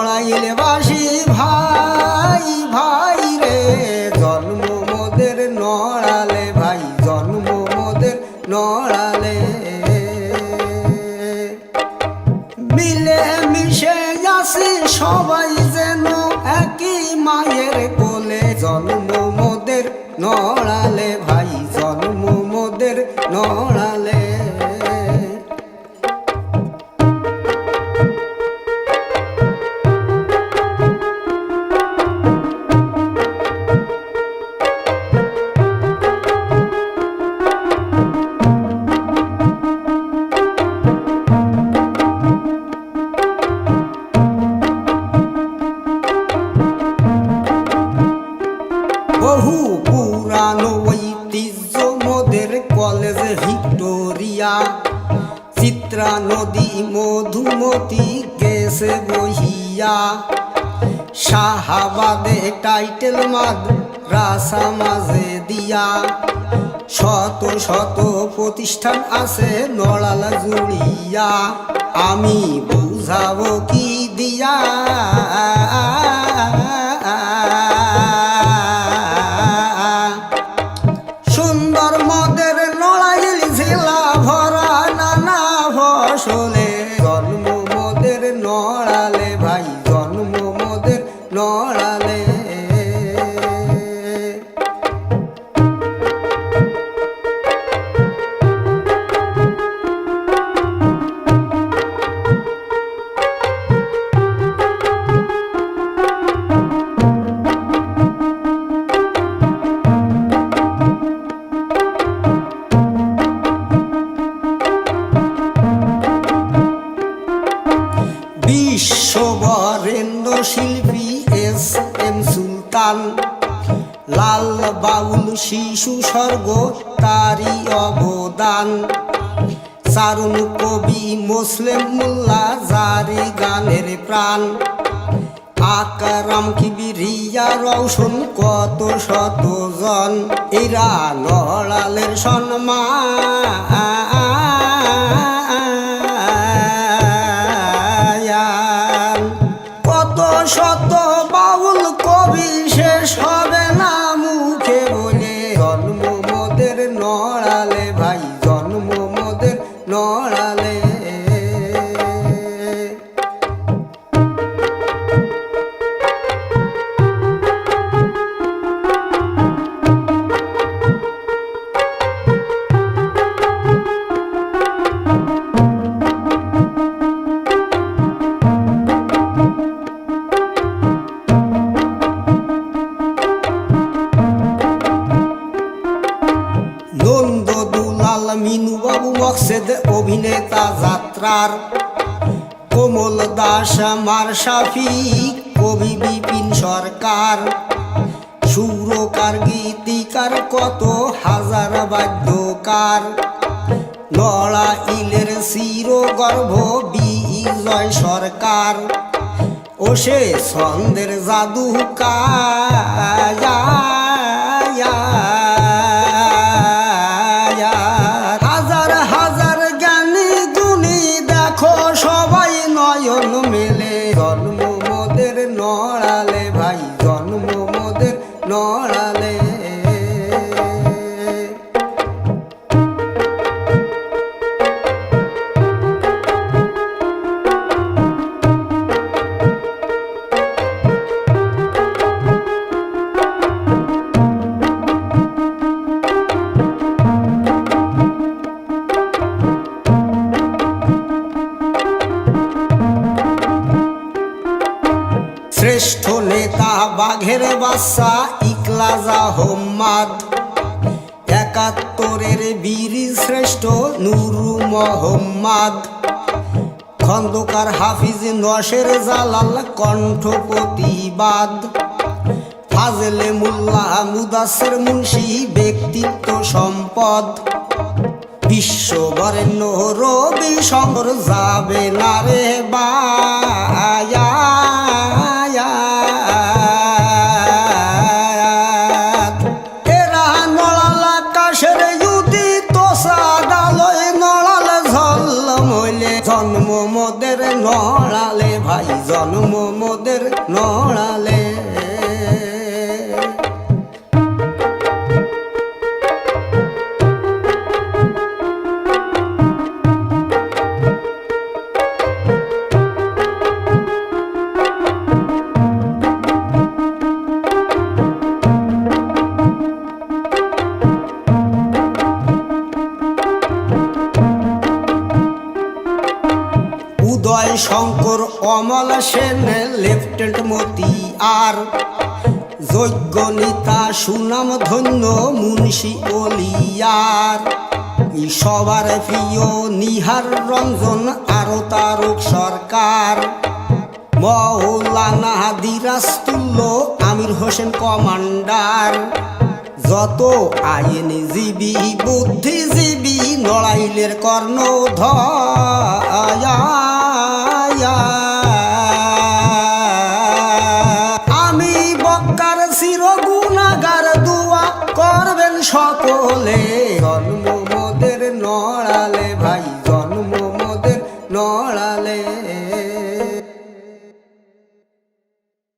নড়াইলে বাসি ভাই ভাই রে। জন্ম মোদের নড়ালে, ভাই, জন্ম মোদের নড়ালে। মিলে মিশে আসি সবাই যেন একই মায়ের কোলে। জন্ম ভিক্টোরিয়া চিত্রা নদী মধুমতি গেছে বহিয়া শাহাবাদে টাইটেল মাদ রাসা মাঝে দিয়া। শত শত প্রতিষ্ঠান আছে নড়ালা জুড়িয়া। আমি বুঝাবো কি দিয়া? মদের সুলতান লাল বাউল শিশু স্বর্গ, তারই অবদান। চারুণ কবি, মুসলিম মোল্লা জারি গানের প্রাণ। আকারাম কিবিরিয়া রৌশন কত শত জন। এরা নড়ালের সম্মান যাত্রার কোমল দাস মারসাফি কবি বিপিন সরকার। সুরকার, গীতিকার, কত হাজার বাদ্যকার। নড়া ইলের চির গর্ভ বিজয় সরকার। ও সে ছন্দের জাদু বাঘের বাচ্চা ইকলাজা হোম্মাদ। একাত্তরের বীর শ্রেষ্ঠ নুরু মোহাম্মদ। খন্দকার হাফিজ নশের জালাল কণ্ঠ প্রতিবাদ ফাজলে মোল্লা মুদাসের মুন্সি ব্যক্তিত্ব সম্পদ। বিশ্ববরেণ্য রবি শঙ্কর যাবে না রে বায়াত নড়ালে ভাই জন্ম মোদের নড়ালে। শঙ্কর, অমল সেন লেফটেন্ট মতি আর যোগ্য নেতা, সুনাম ধন্য মুন্সি অলিয়ার। সবার প্রিয় নিহার রঞ্জন, আরও তারক সরকার। মৌলানা দিরাস্তুল্য আমির হোসেন কমান্ডার। যত আইনজীবী, বুদ্ধিজীবী, নড়াইলের কর্ণ আমি বক্কার চির গুণাগার দুয়া করবেন সকলে